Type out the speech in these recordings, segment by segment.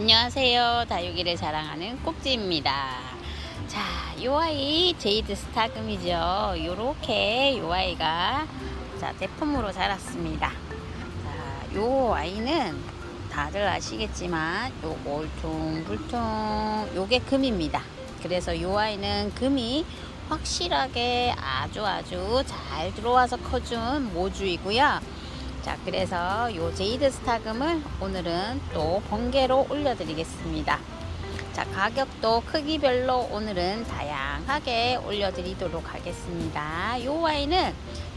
안녕하세요. 다육이를 자랑하는 꼭지입니다. 자, 요 아이 제이드 스타금이죠. 요렇게 요 아이가 자, 대품으로 자랐습니다. 자, 요 아이는 다들 아시겠지만 요거 울퉁불퉁 요게 금입니다. 그래서 요 아이는 금이 확실하게 아주 아주 잘 들어와서 커준 모주이고요. 자, 그래서 요 제이드 스타금을 오늘은 또 번개로 올려드리겠습니다. 자, 가격도 크기별로 오늘은 다양하게 올려드리도록 하겠습니다. 요 와인은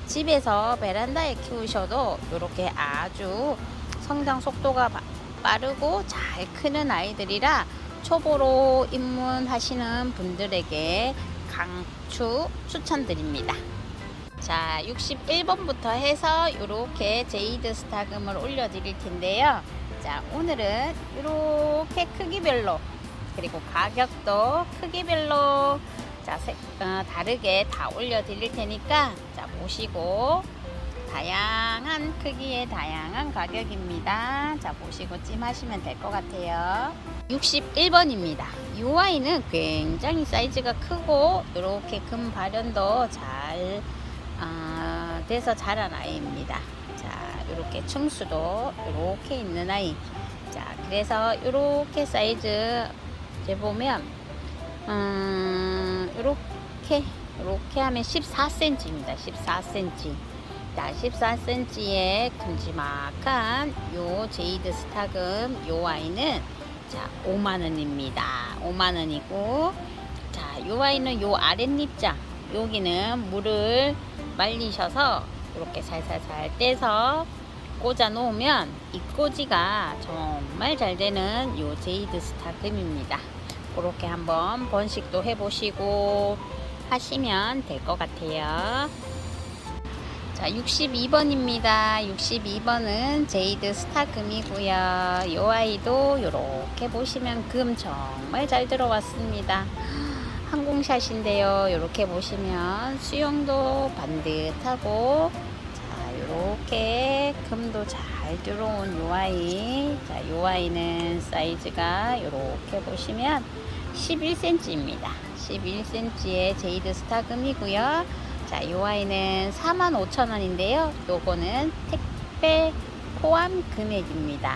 집에서 베란다에 키우셔도 이렇게 아주 성장 속도가 바- 빠르고 잘 크는 아이들이라 초보로 입문하시는 분들에게 강추 추천드립니다. 자, 61번부터 해서 이렇게 제이드 스타금을 올려 드릴 텐데요. 자, 오늘은 이렇게 크기별로 그리고 가격도 크기별로 자, 색, 어, 다르게 다 올려 드릴 테니까 자, 보시고 다양한 크기의 다양한 가격입니다. 자, 보시고 찜하시면 될 것 같아요. 61번입니다. 이 아이는 굉장히 사이즈가 크고 이렇게 금 발현도 잘 아, 돼서 자란 아이입니다. 자, 이렇게 층수도 이렇게 있는 아이. 자, 그래서 이렇게 사이즈 재 보면 음, 이렇게 이렇게 하면 14cm입니다. 14cm. 자, 14cm의 큼지막한 요 제이드 스타금 요 아이는 자, 5만 원입니다. 5만 원이고 자, 요 아이는 요 아랫잎장 여기는 물을 말리셔서 이렇게 살살살 떼서 꽂아 놓으면 이 꽂이가 정말 잘 되는 요 제이드 스타금입니다. 그렇게 한번 번식도 해보시고 하시면 될 것 같아요. 자, 62번입니다. 62번은 제이드 스타금이고요. 이 아이도 이렇게 보시면 금 정말 잘 들어왔습니다. 항공샷인데요. 이렇게 보시면 수영도 반듯하고 자, 이렇게 금도 잘 들어온 요 아이. 자, 요 아이는 사이즈가 이렇게 보시면 11cm입니다. 11cm의 제이드 스타 금이고요. 자, 요 아이는 45,000원인데요. 요거는 택배 포함 금액입니다.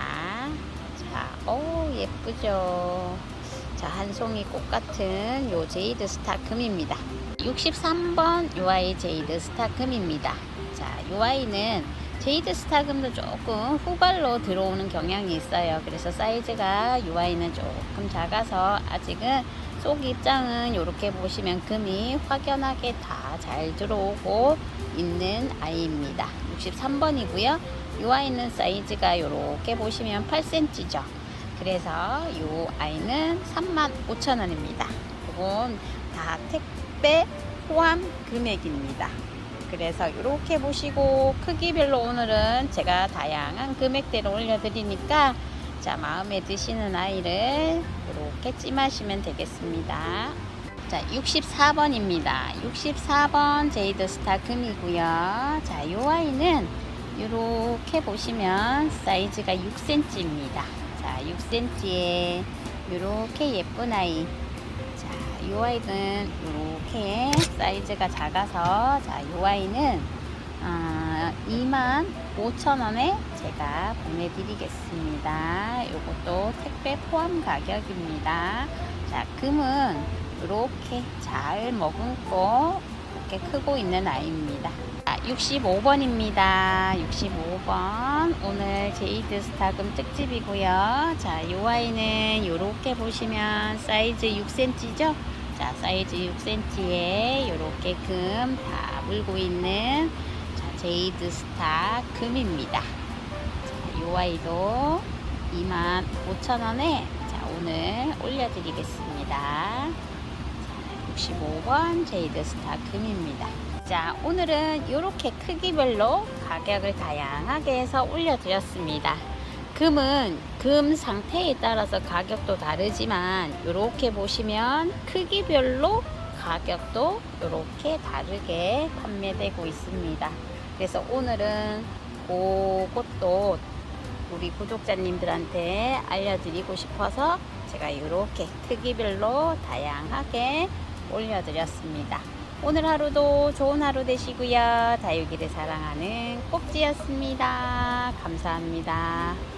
자, 오, 예쁘죠? 자, 한 송이 꽃 같은 요 제이드 스타 금입니다. 63번 요 아이 제이드 스타 금입니다. 자, 요 아이는 제이드 스타 금도 조금 후발로 들어오는 경향이 있어요. 그래서 사이즈가 요 아이는 조금 작아서 아직은 속 입장은 이렇게 보시면 금이 확연하게 다 잘 들어오고 있는 아이입니다. 63번이고요. 이 아이는 사이즈가 이렇게 보시면 8cm죠. 그래서 이 아이는 35,000원입니다. 이건 다 택배 포함 금액입니다. 그래서 이렇게 보시고 크기별로 오늘은 제가 다양한 금액대로 올려드리니까 자 마음에 드시는 아이를 이렇게 찜하시면 되겠습니다. 자 64번입니다. 64번 제이드 스타 금이고요. 자이 아이는 이렇게 보시면 사이즈가 6cm입니다. 자 6cm에 이렇게 예쁜 아이 자, 이 아이는 이렇게 사이즈가 작아서 자, 이 아이는 어, 2만 5천 원에 제가 보내드리겠습니다. 이것도 택배 포함 가격입니다. 자, 금은 이렇게 잘 머금고 이렇게 크고 있는 아이입니다. 65번입니다. 65번. 오늘 제이드 스타금 특집이고요. 자, 이 아이는 이렇게 보시면 사이즈 6cm죠? 자, 사이즈 6cm에 이렇게 금 다 물고 있는 자, 제이드 스타 금입니다. 자, 이 아이도 25,000원에 자, 오늘 올려드리겠습니다. 65번 제이드 스타 금입니다. 자, 오늘은 이렇게 크기별로 가격을 다양하게 해서 올려드렸습니다. 금은 금 상태에 따라서 가격도 다르지만 이렇게 보시면 크기별로 가격도 이렇게 다르게 판매되고 있습니다. 그래서 오늘은 그것도 우리 구독자님들한테 알려드리고 싶어서 제가 이렇게 크기별로 다양하게 올려드렸습니다. 오늘 하루도 좋은 하루 되시고요. 다육이를 사랑하는 꼭지였습니다. 감사합니다.